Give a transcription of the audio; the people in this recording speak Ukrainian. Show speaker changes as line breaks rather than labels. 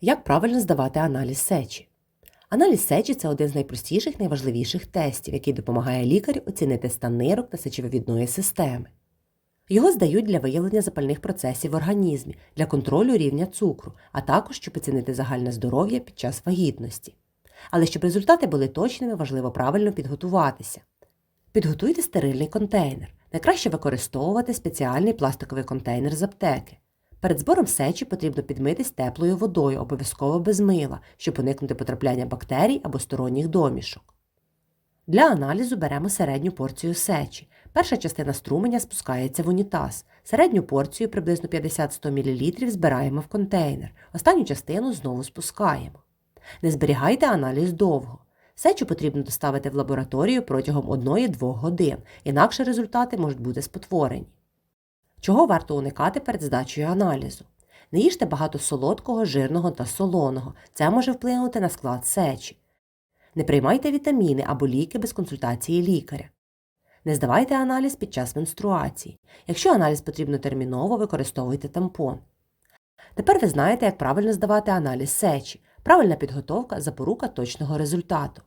Як правильно здавати аналіз сечі? Аналіз сечі це один з найпростіших найважливіших тестів, який допомагає лікарю оцінити стан нирок та сечовивідної системи. Його здають для виявлення запальних процесів в організмі, для контролю рівня цукру, а також щоб оцінити загальне здоров'я під час вагітності. Але щоб результати були точними, важливо правильно підготуватися. Підготуйте стерильний контейнер. Найкраще використовувати спеціальний пластиковий контейнер з аптеки. Перед збором сечі потрібно підмитись теплою водою, обов'язково без мила, щоб уникнути потрапляння бактерій або сторонніх домішок. Для аналізу беремо середню порцію сечі. Перша частина струменя спускається в унітаз. Середню порцію, приблизно 50-100 мл, збираємо в контейнер. Останню частину знову спускаємо. Не зберігайте аналіз довго. Сечу потрібно доставити в лабораторію протягом 1-2 годин, інакше результати можуть бути спотворені. Чого варто уникати перед здачею аналізу? Не їжте багато солодкого, жирного та солоного. Це може вплинути на склад сечі. Не приймайте вітаміни або ліки без консультації лікаря. Не здавайте аналіз під час менструації. Якщо аналіз потрібно терміново, використовуйте тампон. Тепер ви знаєте, як правильно здавати аналіз сечі. Правильна підготовка запорука точного результату.